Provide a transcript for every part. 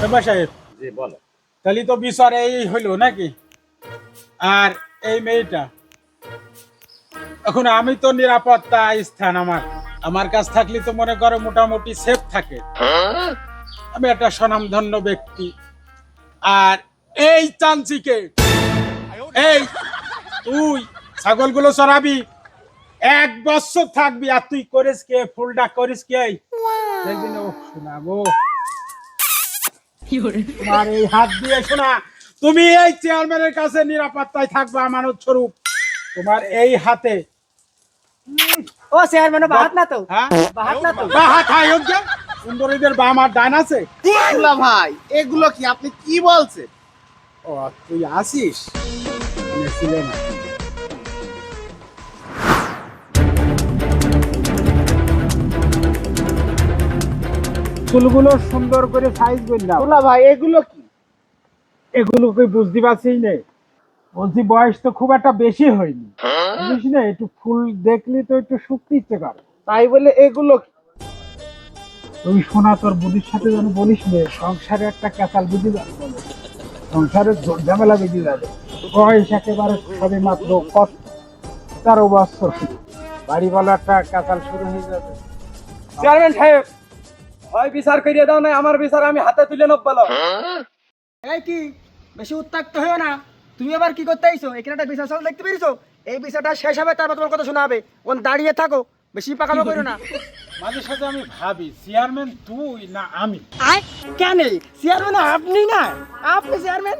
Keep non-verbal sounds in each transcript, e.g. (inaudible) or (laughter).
Member সাহেব জি বলো। তাহলে তো বিচার এই হইল নাকি? আর এই মেয়েটা এখন আমি তো নিরাপত্তা স্থান আমার। আমার কাছ থাকলে তো মনে করো মোটামুটি সেফ থাকে। আমি একটা স্বনামধন্য ব্যক্তি। আর এই চাঞ্চিকে এই তুই ছাগলগুলো চড়াবি? এক বছর থাকবি আর তুই করিস কে? ফুলটা করিস কে? এই? দেখবি না, ও শোনা গো। তোমার এই হাত দিয়ে শোনা তুমি এই চেয়ারম্যানের কাছে নিরাপত্তায় থাকবে আমানত স্বরূপ। তোমার এই হাতে। ও চেয়ারম্যান বাহাত না তো? হ্যাঁ? বাহাত না তো? বা হাত হাই হোক যে। সুন্দরীদের বাম আর ডান আছে। দুলা ভাই এগুলো কি আপনি কি বলছেন? ও তুই আসিস? ছিল না। চুলগুলো সুন্দর করে সাইজ করলাম দুলা ভাই এগুলো কি? এগুলো কই বুঝতে পারছিস নে? বলছি বয়স তো খুব একটা বেশি হয়নি। বুঝিস না একটু ফুল দেখলি তো একটু শুকতে ইচ্ছে করে। তাই বলে এগুলো কি? তুই শোনা তোর বুদ্ধির সাথে যেন বলিস নে সংসারে একটা কাঁচাল বুঝি যাবে। সংসারের ঝামেলা বেঁধে যাবে। বয়স একেবারে সবে মাত্র কত? তেরো বছর। বাড়ি বলা একটা কাঁচাল শুরু হয়ে যাবে। চেয়ারম্যান সাহেব হয় বিচার করিয়ে দাও না আমার বিচার আমি হাতে তুলে নেব বলো। এই কি? বেশি উত্তাক্ত হয়েও না। তুমি আবার কি করতে আইছো? এখানে একটা বিচার চল দেখতে পেরেছ এই বিচারটা শেষ হবে তারপর তোমার কথা শোনা হবে। ওন দাঁড়িয়ে থাকো বেশি পাকামো করো না। মাঝে সাথে আমি ভাবি চেয়ারম্যান তুই না আমি? কেন? চেয়ারম্যান আপনি না। আপনি চেয়ারম্যান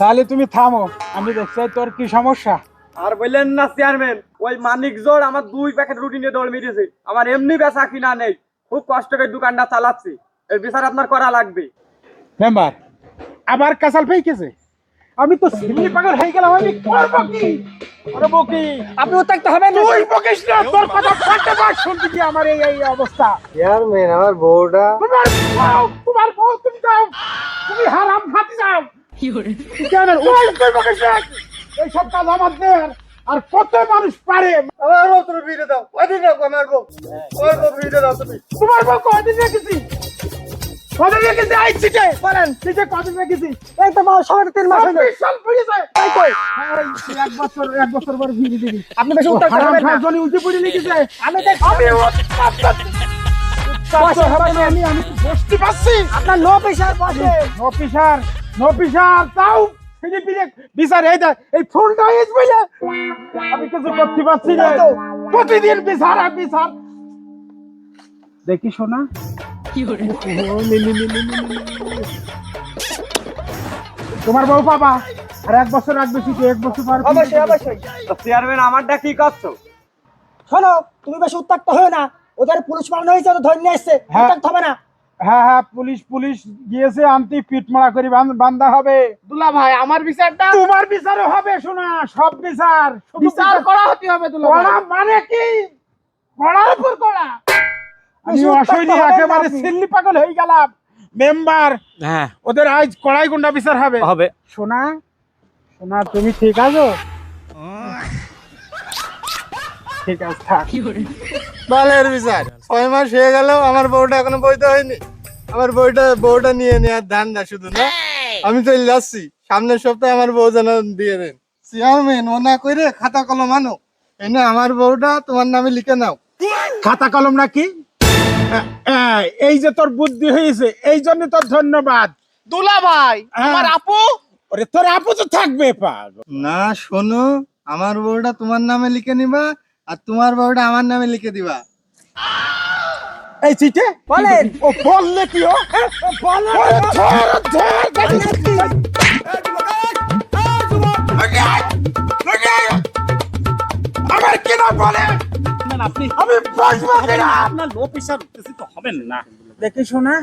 তাহলে তুমি থামো আমি দেখছি তোর কি সমস্যা। আর বললেন না চেয়ারম্যান ওই মানিক জোর আমার দুই প্যাকেট রুটি নিয়ে দৌড় মেরেছে। আমার এমনি বেচা কিনা নেই। খুব কষ্ট করে দোকানটা চালাচ্ছি। এই বিচার আপনার করা লাগবে। মেম্বার আবার কাঁচাল পেয়ে গেছে আমি তো সিমনি পাগল হয়ে গেলাম আমি করব কি? করব কি? আপনি উত্তাক্ত হবেন না। তুই বকিস না তোর কথা ফাটে বাট শুনতে কি আমার এই এই অবস্থা। চেয়ারম্যান আমার বউটা তোমার বউ তোমার বউ তুমি যাও। তুমি হারাম খাতে যাও কেন ওই তুই বকিস না। এই সব কাজ আমাদের। আর কত মানুষ পারে? আমার বউ তুমি ভিড়ে দাও। রাখো আমার বউ? আমার বউ ভিড়ে দাও তুমি। তোমার বউ কদিন রেখেছি? কদিন রেখেছি? আই চিটে বলেন চিটে কদিন রেখেছি? এই তো মাস সবাই তিন মাস হলো। চব্বিশ সাল পেরিয়েছে। এই তো, এক বছর এক বছর পর ফিরে দিবি। আপনি বেশি উত্তাক্ত হারাম না। খাওয়ার উল্টে পড়ে লিখেছে। আমি আমি বসে হবে আমি আমি বসতে পারছি। আপনার প্রেশার বসে। নো পিসার নো পিসার তাও বিচার এই এই ফুলটা ইস বলে আমি কিছু করতে পারছি না। প্রতিদিন বিচার আর বিচার। দেখি লি। তোমার বউ পাবা? আর এক বছর রাখবে ঠিক এক বছর পর অবশ্যই অবশ্যই। চেয়ারম্যান আমারটা কি করছ? শোনো তুমি বেশি উত্তাক্ত হয়ে না। ওদের পুলিশ বানানো হয়েছে ধরে নিয়ে এসছে হ্যাঁ। উত্তাক্ত হবে না। হ্যাঁ হ্যাঁ পুলিশ পুলিশ গিয়েছে আনতে পিট মারা করে বান্ধা হবে। দুলা ভাই আমার বিচারটা তোমার বিচারও হবে শোনা সব বিচার। বিচার করা হতে হবে দুলা মানে কি? কড়ার উপর কড়া আমি একেবারে সিল্লি পাগল হয়ে গেলাম। মেম্বার হ্যাঁ। ওদের আজ কড়াই গুন্ডা বিচার হবে। হবে। সোনা সোনা তুমি ঠিক আছো? ঠিক আছে থাক। বালের বিচার। ছয় মাস হয়ে গেল আমার বউটা এখনও বইতে হয়নি। আমার বউটা বউটা নিয়ে নেওয়ার ধান না শুধু না? আমি তো যাচ্ছি। সামনের সপ্তাহে আমার বউ যেন দিয়ে দেন। চেয়ারম্যান ও না করে খাতা কলম আনো। এনে আমার বউটা তোমার নামে লিখে নাও। খাতা কলম নাকি? আ, এই যে তোর বুদ্ধি হয়েছে এই জন্য তোর ধন্যবাদ। দুলা ভাই আমার আপু? ওরে তোর আপু তো থাকবে পাগল। না শোনো আমার বউটা তোমার নামে লিখে নিবা আর তোমার বউটা আমার নামে লিখে দিবা। এই চিঠে? বলেন। ও বললে কি ও? হ্যাঁ? বলে। আমার আপনি আমি কিনা আপনার লো প্রেশার উত্তেজিত হবেন না। দেখি শোনা।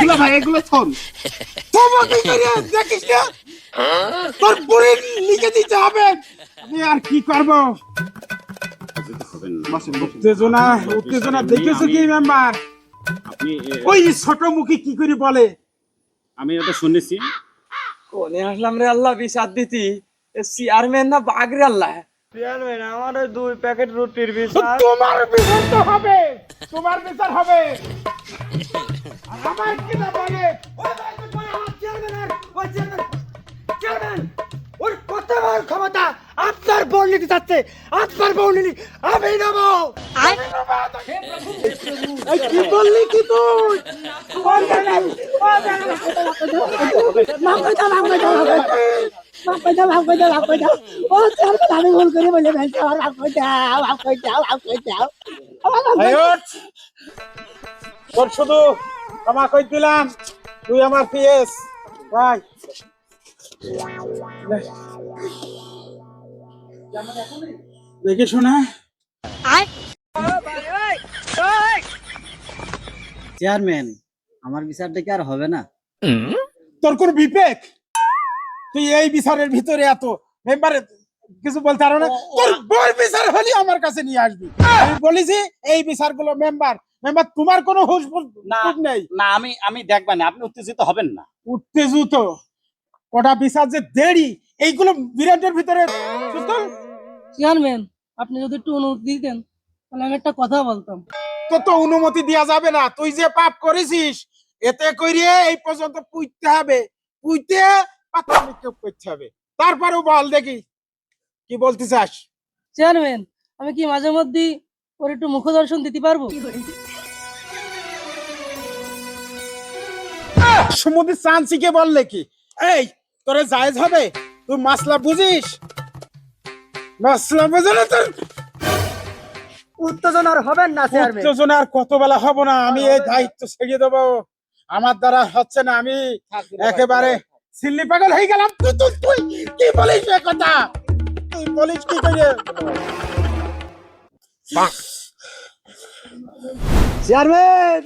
দুলা ভাই এগুলো শোন। তোমাকে করে? দেখিস না? তোর বুড়ি লিখে দিতে হবে। আমি আর কি করব? হবেন না। উত্তেজনা উত্তেজনা দেখেছ কি মেম্বার আপনি ওই ছোট মুখে কি করে বলে? আমি ওটা শুনেছি। কোনে আসলাম রে আল্লাহ বিচার দিতি। চেয়ারম্যান না বাঘ রে আল্লাহ? চেয়ারম্যান আমার ওই দুই প্যাকেট রুটির বিচার। তোমার বিচার তো হবে। তোমার বিচার হবে। আমার কি না বলে? ওই চেয়ারম্যান আর ওই চেয়ারম্যান চেয়ারম্যান ওর কত বড় ক্ষমতা? আপনার নিতে চাচ্ছে আপনার নিলি আমি নেব কি বললি কি তুই আমি ভুল করে বলে ফেলছি আমার করে করে করে। তোর শুধু ক্ষমা কই দিলাম তুই আমার পিএস ভাই দেখি শোনা। চেয়ারম্যান আমার বিচারটা কি আর হবে না? তোর কোন বিবেক? তুই এই বিচারের ভিতরে এত মেম্বারে কিছু বলতে পারো না? তোর বই বিচার হলে আমার কাছে নিয়ে আসবি। আমি বলেছি এই বিচারগুলো মেম্বার মেম্বার তোমার কোনো হুঁশ না। নেই। না আমি আমি দেখবেন আপনি উত্তেজিত হবেন না। উত্তেজিত? কটা বিচার যে দেরি এইগুলো বিরাটের ভিতরে চেয়ারম্যান আপনি যদি একটু অনুমতি দিতেন তাহলে আমি একটা কথা বলতাম। তো তো অনুমতি দেওয়া যাবে না তুই যে পাপ করেছিস এতে করিয়ে এই পর্যন্ত পুইতে হবে। পুইতে পাতা নিক্ষেপ করতে হবে। তারপরেও বল দেখি কি বলতে চাস চেয়ারম্যান আমি কি মাঝে মধ্যে ওর একটু মুখ দর্শন দিতে পারব? সমুদ্রে চান্সিকে বললে কি এই তোরে জায়েজ হবে? তুই মাসলা বুঝিস? মাসলা বুঝে না তোর উত্তেজনার হবেন না চেয়ারম্যান উত্তেজনা আর কত বেলা হব না আমি এই দায়িত্ব ছেড়ে দেবো। আমার দ্বারা হচ্ছে না আমি একেবারে সিল্লি পাগল হয়ে গেলাম। তুই তুই তুই কি বলিস এ কথা? তুই বলিস কি করে? চেয়ারম্যান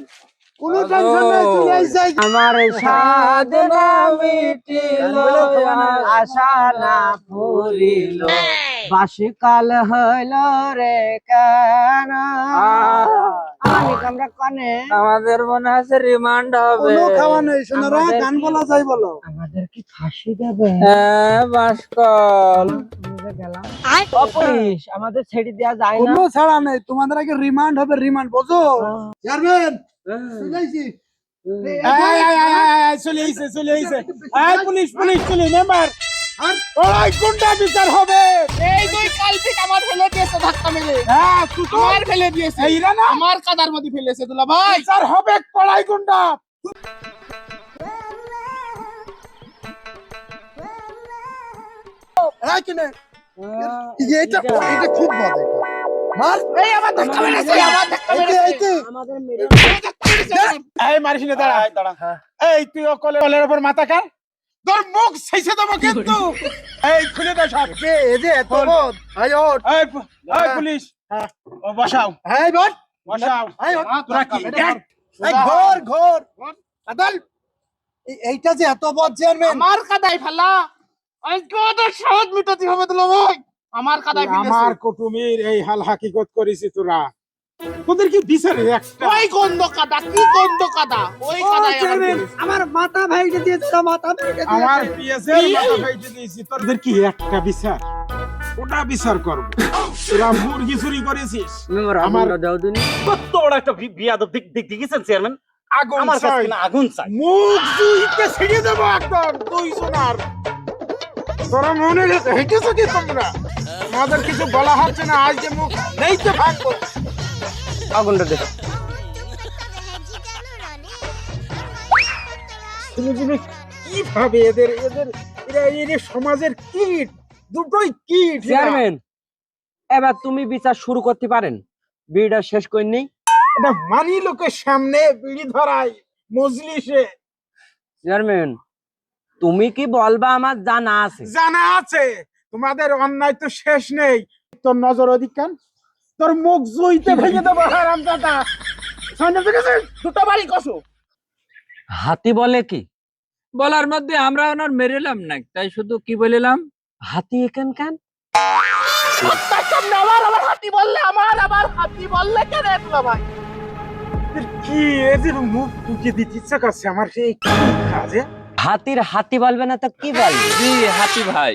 কোন টেনশন নাই তুই আইছাই আমার সাধনা মিটিল আশা না বাসকাল হইল রে কেন? আমরা কনে আমাদের মনে আছে রিমান্ড হবে। কোনো খাওয়া নেই শোনারা গান বলা যাই বলো। আমাদের কি ফাঁসি দেবে? হ্যাঁ বাসকল। গেলাম। আমাদের ছেড়ে দেওয়া যায় না। কোনো ছাড়া নেই তোমাদের আগে রিমান্ড হবে রিমান্ড বোঝো। চেয়ারম্যান পুলিশ পুলিশ চলে মেম্বার ওই কোনটা বিচার হবে। এই দুই কালপিট আমার ফেলে দিয়েছে ধাক্কা মেরে। হ্যাঁ তুই তো ফেলে দিয়েছে। এইরা না। আমার কাদার মধ্যে ফেলেছে দুলা ভাই। বিচার হবে কড়াই কোনটা এই কিনে। এটা এটা খুব মজা মার। এই আমার ধাক্কা মেরেছে আমার ধাক্কা এইতে মেরেছে। এইতে আমাদের মেরে এই মারিস না দাঁড়া। দাঁড়া। এই তুই ও কলের উপর মাথা কার? তোর মুখ শেষে দেবো কিন্তু। এই খুলে দে সব। কে এই যে এত বদ আই ওঠ। এই এই পুলিশ। ও বসাও। এই বট বসাও। এই ওঠ। তোরা কি? এই ঘর ঘর। আদাল। এইটা যে এত বদ চেয়ারম্যান আমার কাদায় ফেলা। আজকে ওদের মিটাতে হবে ভাই আমার কাদায় আমার কুটুমির এই হাল হাকিকত করেছি তোরা। তোদের কি বিচারে একটা? ওই গন্ধ কাদা কি গন্ধ কাদা? ওই কাদায় আমার মাথা ভাইকে দিয়েছে মাথা ভাইকে আমার দিয়েছে মাথা ফাইটে দিয়েছি তোদের কি একটা বিচার? ওটা বিচার করব। তোরা মুরগি চুরি করেছিস। আমার দাও দিন। কত বড় একটা বিয়াদব দিক দিক দেখেছেন চেয়ারম্যান? আগুন আমার কাছে আগুন চাই। মুখ জুইতে ছিড়ে দেবো একদম। দুই জনার তোরা মনে রেখে হেঁটেছো কি তোমরা? আমাদের কিছু বলা হচ্ছে না আজ যে মুখ নেই তো ভাঙবো আগুনটা দেখ। তুমি তুমি কীভাবে এদের এদের এরা এদের সমাজের কীট দুটোই কীট চেয়ারম্যান এবার তুমি বিচার শুরু করতে পারেন। বিড়িটা শেষ করে নেই এটা মানি লোকের সামনে বিড়ি ধরায় মজলিসে। চেয়ারম্যান তুমি কি বলবা আমার জানা আছে? জানা আছে। তোমাদের অন্যায় তো শেষ নেই। তোর নজর অধিকান তোর মুখ জুইতে ভেঙে দেবো হারাম দাদা। দুটো বাড়ি কষো। হাতি বলে কি? বলার মধ্যে আমরা ওনার মেরেলাম না তাই শুধু কি বলিলাম? হাতি এখান কেন? আবার আবার হাতি বললে আমার আবার হাতি বললে কেন ভাই? কি এদের মুখ টুকে দিতে ইচ্ছা করছে আমার সেই কাজে? হাতির হাতি বলবে না তো কি বলবে? জি হাতি ভাই।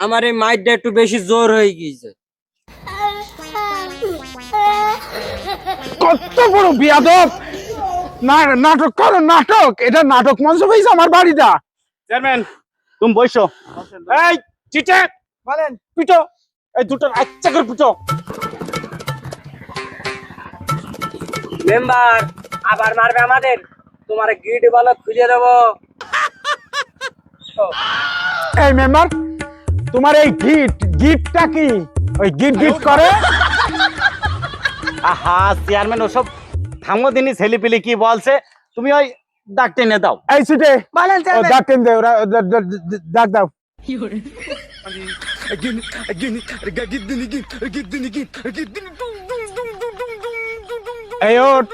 আমার এই মাইটটা একটু বেশি জোর হয়ে গিয়েছে। কত বড় বিয়াদব! না নাটক করো নাটক! এটা নাটক মঞ্চ হয়েছে আমার বাড়িটা। চেয়ারম্যান তুমি বসো। এই চিটে! বলেন। পিটো! এই দুটো আচ্ছা করে পিটো। মেম্বার আবার মারবে আমাদের। তোমার গিট বলো খুঁজে দেবো। এই মেম্বার তোমার এই গিট গিটটা কি? ওই গিট গিট করে? আহা চেয়ারম্যান ওসব থামো দিনই ছেলেপিলি কি বলছে? তুমি ওই ডাক টেনে দাও। এই সিটে বলেন চেয়ারম্যান ডাক টেন দে ওরা দ- দ- দ- ডাক দাও। এই ওঠ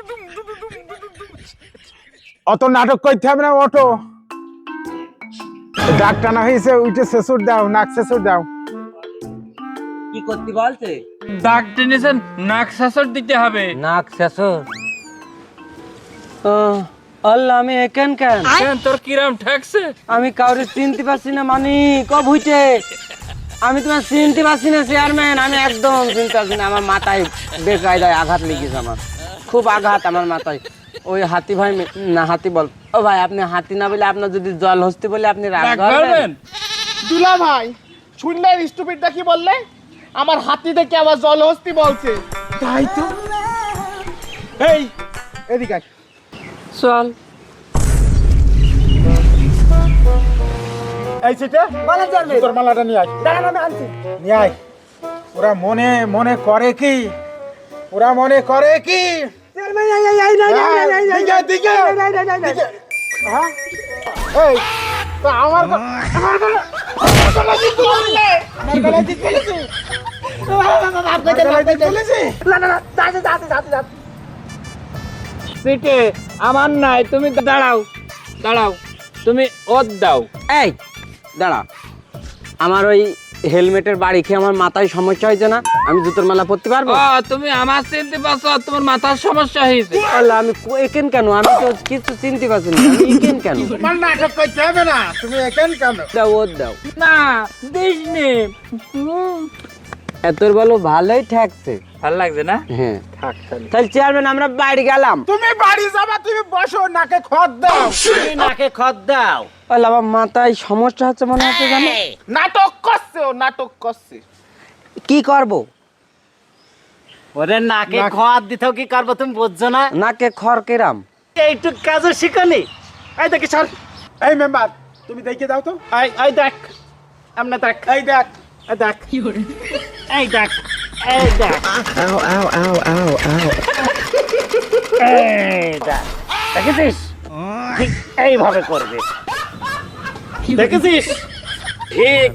অত নাটক করতে হবে না ওঠো। ডাক টানা হয়েছে উঠে শেষুর দাও নাক শেষুর দাও। কি করতে বলছে? দাগ টেনেছেন নাক দিতে হবে। নাক শেষর আল্লাহ আমি একেন কেন কেন? তোর কিরাম ঠেকছে? আমি কাউরে চিনতে পারছি না মানি কব হইতে আমি তোমার চিনতে পারছি না চেয়ারম্যান আমি একদম চিনতে পারছি না আমার মাথায় বেকায়দায় আঘাত লেগেছে আমার। খুব আঘাত আমার মাথায়। ওই হাতি ভাই না হাতি বল। ও ভাই আপনি হাতি না বলে আপনার যদি জল হস্তি বলে আপনি রাগ করবেন? দুলা ভাই শুনলেন স্টুপিডটা কি বললে? আমার হাতি দেখে আবার জলহস্তি বলছে। তাই তো। এই এদিকে আয়। চল। এই সিটে? বলেন চেয়ারম্যান তোর মালাটা নিয়ে আয়। দাঁড়ান আমি আনছি নিয়ে আয়। ওরা মনে মনে করে কি? ওরা মনে করে কি? আমার সিটে আমার নাই তুমি দাঁড়াও দাঁড়াও তুমি ওদ দাও। এই দাঁড়াও আমার ওই হেলমেটের বাড়ি খেয়ে আমার মাথায় সমস্যা হয়েছে না? আমি জুতোর মালা পরতে পারব? তুমি আমার চিনতে পারছ তোমার মাথার সমস্যা হয়েছে। আল্লাহ আমি এখানে একেন কেন? আমি তো কিছু চিনতে পারছি না। আমি একেন কেন? তোমার নাটক করতে হবে না তুমি একেন কেন? দাও ওর দাও। না দিস নে এত বলো ভালোই ঠেকছে। ভালো লাগছে না? হ্যাঁ। তাহলে চেয়ারম্যান আমরা বাড়ি গেলাম। তুমি বাড়ি যাবা তুমি বসো নাকে খত দাও। তুমি নাকে খত দাও। আল্লাহ আমার মাথায় সমস্যা হচ্ছে মনে হচ্ছে জানো? নাটক করছে ও নাটক করছে। কি করব? ওরে নাকে খত দিতেও কি করব তুমি বুঝছ না? নাকে খড় কেরাম? এইটুক কাজও শিখনি? এই দেখি সর। এই মেম্বার তুমি দেখে দাও তো। এই এই দেখ। আমনে দেখ। এই দেখ। এই দেখ। এই দেখ। এই দেখ এই দেখ দেখেছিস? ঠিক এইভাবে করবে। দেখেছিস? ঠিক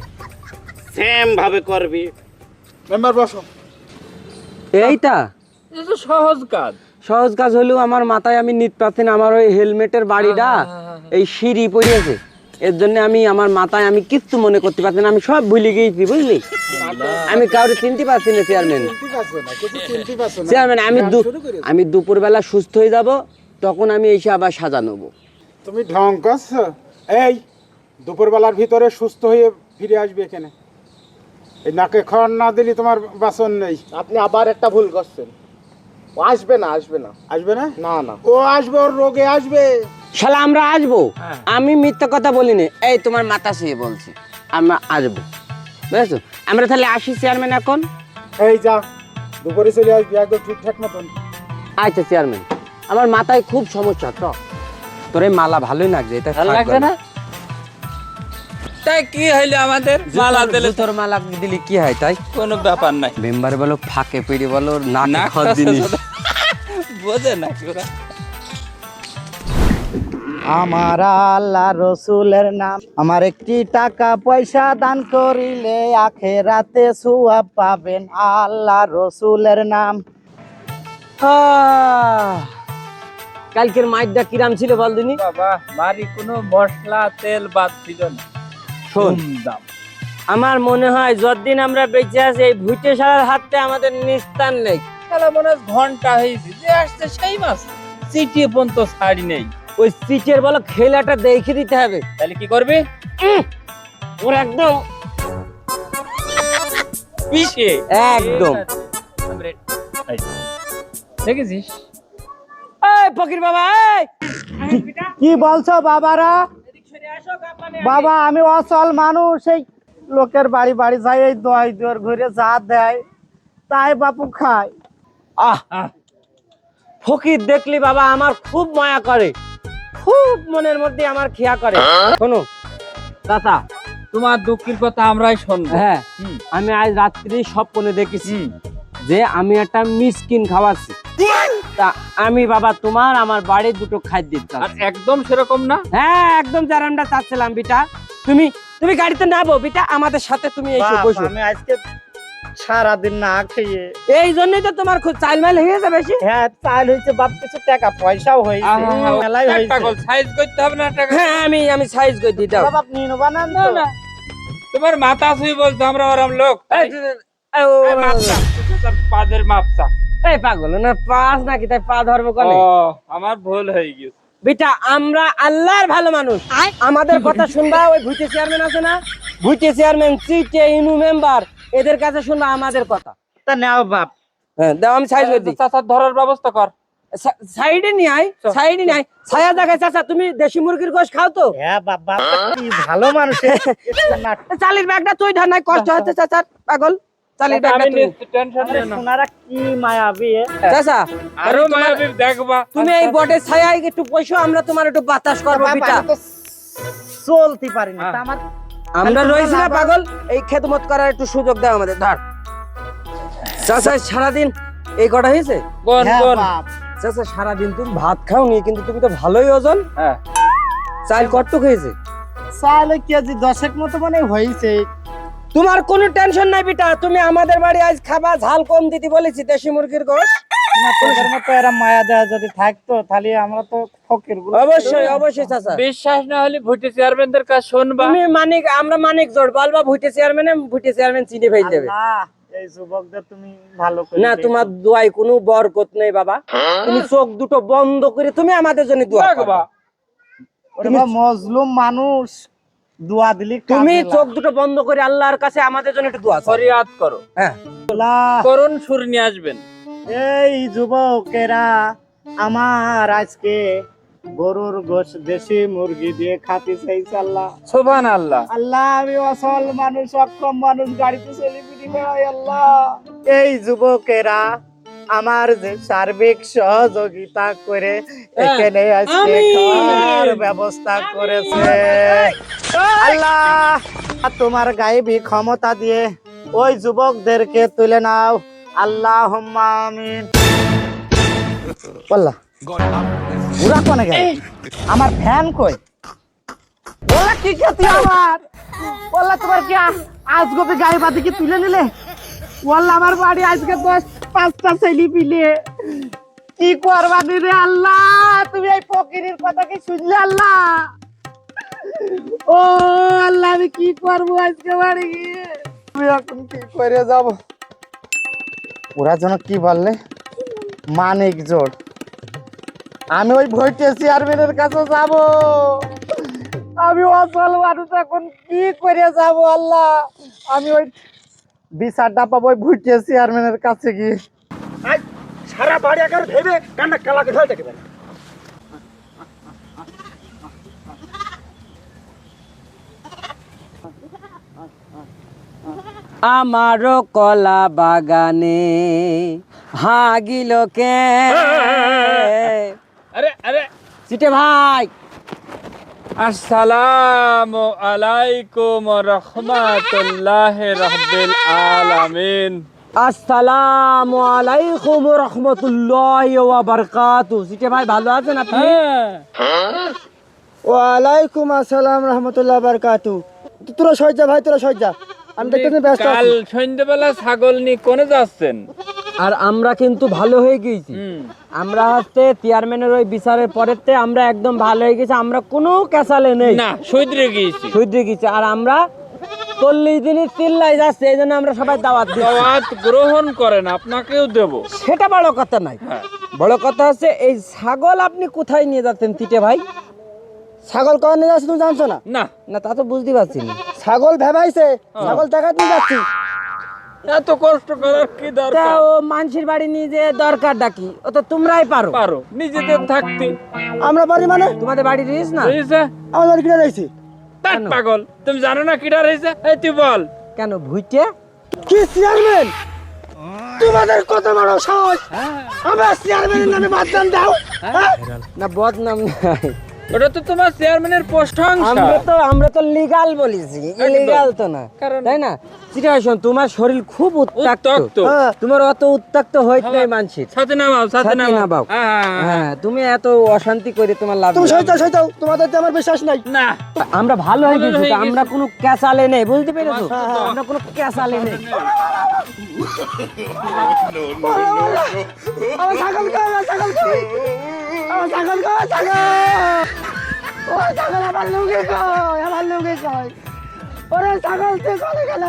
সেম ভাবে করবি। মেম্বার বসো। এইটা? এটা তো সহজ কাজ। সহজ কাজ হলেও আমার মাথায় আমি নিতে পারছি না আমার ওই হেলমেটের বাড়িটা এই সিঁড়ি পড়িয়েছে। এর জন্য আমি আমার মাথায় আমি কিচ্ছু মনে করতে পারছি না আমি সব ভুলে গিয়েছি বুঝলি? আমি কাউকে চিনতে পারছি না চেয়ারম্যান ঠিক আছে না কিছু চিনতে পারছ না চেয়ারম্যান আমি। আমি দুপুরবেলা সুস্থ হয়ে যাব তখন আমি এসে আবার সাজা নেব। তুমি ঢং করছ? এই দুপুরবেলার ভিতরে সুস্থ হয়ে ফিরে আসবে এখানে। এই নাকে খড় না দিলে তোমার বাসন নেই। আপনি আবার একটা ভুল করছেন। ও আসবে না আসবে না। আসবে না? না না। ও আসবে ওর রোগে আসবে। শালা আমরা আসব? আমি মিথ্যা কথা বলিনি। এই তোমার মাথা শুয়ে বলছি। আমরা আসব। বুঝেছ? আমরা তাহলে আসি চেয়ারম্যান এখন। এই যা দুপুরে চলে আসবি একদম ঠিকঠাক মতন। আচ্ছা চেয়ারম্যান আমার মাথায় খুব সমস্যা তো। তোর এই মালা ভালোই লাগছে এটা ভালো লাগছে না? তাই কি হইল আমাদের? মালা দিলে তোর মালা দিলি কি হয় তাই? কোনো ব্যাপার নাই। মেম্বার বলো ফাঁকে পেড়ে বলো নাক খত খসে বোঝে না কি ওরা? আমার আল্লাহ রসুলের নাম। আমার একটি টাকা পয়সা দান করিলে আখে রাতে সুয়াব পাবেন আল্লাহ রসুলের নাম। কালকের মাইকটা কিরাম ছিল বল দিনি বাবা বাড়ি কোনো মশলা তেল বাদ ছিল না। শোন দাম আমার মনে হয় যতদিন আমরা বেঁচে আছি এই ভুটে সারার হাতে আমাদের নিস্তার নেই। তাহলে মনে হয় ঘণ্টা হয়েছে। যে আসছে সেই মাছ। চিটিয়ে পর্যন্ত ছাড়ি নেই। ওই সিটের বলো খেলাটা দেখে দিতে হবে। তাহলে কি করবি? ওর একদম। পিষে একদম। দেখেছিস? এই ফকির বাবা এই! কি বলছো বাবারা? বাবা আমি অসল মানুষ এই লোকের বাড়ি বাড়ি যাই এই দোয়াই দুয়ার ঘুরে যা দেয় তাই বাপু খায়। আহ! ফকির দেখলি বাবা আমার খুব মায়া করে। খুব মনের মধ্যে আমার খেয়া করে। শোনো। চাচা তোমার দুঃখের কথা আমরাই শুনব। হ্যাঁ আমি আজ রাত্রি স্বপ্নে দেখেছি যে আমি একটা মিসকিন খাওয়াচ্ছি। তা আমি বাবা তোমার আমার বাড়ির দুটো খাদ্য দিতাম আর একদম সেরকম না? হ্যাঁ একদম যারামটা চাচ্ছিলাম বিটা। তুমি তুমি গাড়িতে নাবো বিটা। আমাদের সাথে তুমি এসো বসো। আমি আজকে সারাদিন না খেয়ে। এই জন্যই তো তোমার খুব চালমাল হয়ে যাবে বেশি। হ্যাঁ চাল হয়েছে বাপ কিছু টাকা পয়সাও হয়েছে। মেলাই হয়েছে। সাইজ করতে হবে না টাকা? হ্যাঁ আমি আমি সাইজ করে দিই দাও। বাপ নিনো বানান না না তোমার মাথা বলতো আমরা ওরম লোক। পাদের মাপসা। এই পাগল না পাস নাকি তাই পা ধরবো কলে আমার ভুল হয়ে গেছে। বেটা আমরা আল্লাহর ভালো মানুষ। আমাদের কথা শুনবা ওই ভুইতে চেয়ারম্যান আছে না? ভুইতে চেয়ারম্যান সিটে ইনু মেম্বার এদের কাছে শুনবা আমাদের কথা। তা নাও বাপ। হ্যাঁ দাও আমি সাইজ করে দিই। চাচা ধরার ব্যবস্থা কর। সাইডে নিয়ে আয় সাইডে নিয়ে আয়। ছায়া দেখায় চাচা তুমি দেশি মুরগির গোশ খাও তো? হ্যাঁ বাপ বাপ কি ভালো মানুষ (laughs) চালির ব্যাগটা তুই ধর নাই কষ্ট হচ্ছে চাচার পাগল। চালির ব্যাগটা আমি টেনশন নিও সোনারা কি মায়াবি চাচা আরও মায়াবী দেখবা। তুমি এই বটে ছায়ায় একটু বসো আমরা তোমার একটু বাতাস করব বিটা চলতে পারি না। হ্যাঁ। আমার আমরা আমি রয়েছি না পাগল? এই খেদমত করার একটু সুযোগ দাও আমাদের ধর চাচা সারাদিন এই কটা হয়েছে? কোন হ্যাঁ বাপ। চাচা সারাদিন তুমি ভাত খাও নি কিন্তু তুমি তো ভালোই ওজন। হ্যাঁ। চাল কট্টুক হয়েছে? চাল কেজি দশেক মতো মানে হয়েছে। তোমার কোনো টেনশন নাই বিটা। তুমি আমাদের বাড়ি আজ খাবা ঝাল কম দিতে বলেছি দেশি মুরগির গোশ। তোদের মতো এরা মায়া দেওয়া যদি থাকতো তাহলে আমরা তো ফকির অবশ্যই অবশ্যই চাচা। বিশ্বাস না হলে ভোটে চেয়ারম্যানদের কাছে শুনবা। তুমি মানিক আমরা মানিক জোড় বলবা ভুটে চেয়ারম্যান ভুটে চেয়ারম্যান চিনে ফেল দেবে। এই যুবকদের তুমি ভালো করে না তোমার দোয়াই কোনো বরকত নেই বাবা। তুমি চোখ দুটো বন্ধ করে তুমি আমাদের জন্য দোয়া দেখবা করবা মজলুম মানুষ দোয়া দিলি তুমি চোখ দুটো বন্ধ করে আল্লাহর কাছে আমাদের জন্য একটু দোয়া করো। ফরিয়াদ করো। হ্যাঁ। করুণ সুর নিয়ে আসবেন। এই যুবকেরা আমার আজকে গরুর গোশ দেশি মুরগি দিয়ে খাতে চাইছে আল্লাহ। সোভান আল্লাহ আল্লাহ আমি অসল মানুষ অক্ষম মানুষ গাড়িতে সেলিব্রিটি বেড়াই আল্লাহ। এই যুবকেরা আমার যে সার্বিক সহযোগিতা করে এখানে আজকে। খাওয়ার ব্যবস্থা করেছে। আল্লাহ তোমার গায়েবী ক্ষমতা দিয়ে ওই যুবকদেরকে তুলে নাও। আল্লাহ আমিন। বললা গেল? আমার ফ্যান কই? বললা কি খেতি আমার? বললা তোমার কি আ- আজগবি বাদি কি তুলে নিলে? বললা আমার বাড়ি আজকে দশ পাঁচটা ছেলে পিলে কি করবানি রে আল্লাহ? তুমি এই ফকিরের কথা কি শুনলে আল্লাহ? ও, আল্লাহ, আমি কি করব আজকে বাড়ি গিয়ে? আমি এখন কি করে যাব? ওরা যেন কি বললে মানিক জোর আমি ওই ভোটে চেয়ারম্যানের কাছে যাব। আমি অসল মানুষ, এখন কি করে যাব আল্লাহ? আমি ওই বিচারটা পাবো ওই ভোটে চেয়ারম্যানের কাছে গিয়ে। সারা বাড়ি আকার ভেবে কান্না কালাকে ধরে আমারও কলা বাগানে হাগিল কে? আরে আরে। সিটে ভাই। আসসালামু আলাইকুম রহমাতুল্লাহ রহবিল আলামিন। আসসালামু আলাইকুম রহমতুল্লাহ ওয়া বারাকাতু। সিটে ভাই ভালো আছেন আপনি? হ্যাঁ। ওয়ালাইকুম আসসালাম রহমতুল্লাহ বারকাতু। তোরা সজ্জা ভাই তোরা সজ্জা আমি দেখতে ব্যস্ত কাল আছি। সন্ধ্যেবেলা ছাগল নিয়ে কোনে যাচ্ছেন? আর আমরা কিন্তু ভালো হয়ে গিয়েছি। আমরা হচ্ছে চেয়ারম্যানের ওই বিচারের পরেতে আমরা একদম ভালো হয়ে গেছি আমরা কোনো ক্যাসালে নেই। না সৈদ্রে গিয়েছি। গেছি আর আমরা চল্লিশ দিনের চিল্লাই যাচ্ছে এই জন্য আমরা সবাই দাওয়াত দিচ্ছি। দাওয়াত গ্রহণ করেন আপনাকেও দেব। সেটা বড় কথা নাই বড় কথা হচ্ছে এই ছাগল আপনি কোথায় নিয়ে যাচ্ছেন তিটে ভাই? ছাগল কখন নিয়ে যাচ্ছি তুমি জানছো না? না। না তা তো বুঝতে পারছি না। ছাগল ভেবাইছে ছাগল দেখাতে নিয়ে যাচ্ছি। এত কষ্ট করার কি তা দরকার ও মানুষের বাড়ি নিয়ে যে দরকার ডাকি ও তো তোমরাই পারো। পারো নিজেদের থাকতে। আমরা পারি মানে? তোমাদের বাড়ি রিস না? আমার বাড়ি কিনে রয়েছি? তাক পাগল তুমি জানো না কিটা রয়েছে? এই তুই বল। কেন ভুইটে? কি চেয়ারম্যান? তোমাদের কত বড় সাহস? আমার চেয়ারম্যানের নামে বাদদান দাও। হ্যাঁ? না বদনাম নাই। ওটা তো তোমার চেয়ারম্যানের প্রশংসা। আমরা তো আমরা তো লিগাল বলেছি। ইলিগাল তো না। তাই না? সিচুয়েশন তোমার শরীর খুব উত্তাক্ত। হ্যাঁ। তোমার অত উত্তাক্ত হইতে নাই মানসির সাথে নামাও সাথে। হ্যাঁ, হ্যাঁ, হ্যাঁ। হ্যাঁ তুমি এত অশান্তি করে তোমার লাভ তুমি নেই। তোমাদের তো আমার বিশ্বাস নাই। না। আমরা ভালো হয়ে গেছি আমরা কোনো ক্যাসালে নেই বুঝতে পেরেছ? হ্যাঁ, হ্যাঁ। আমরা কোনো ক্যাসালে নেই। আমার ছাগল কই আমার ছাগল কই আমার ছাগল কই ছাগল। ও ছাগল আমার লুকে কই? আমার লুকে কই? ওরে ছাগল তুই চলে গেল?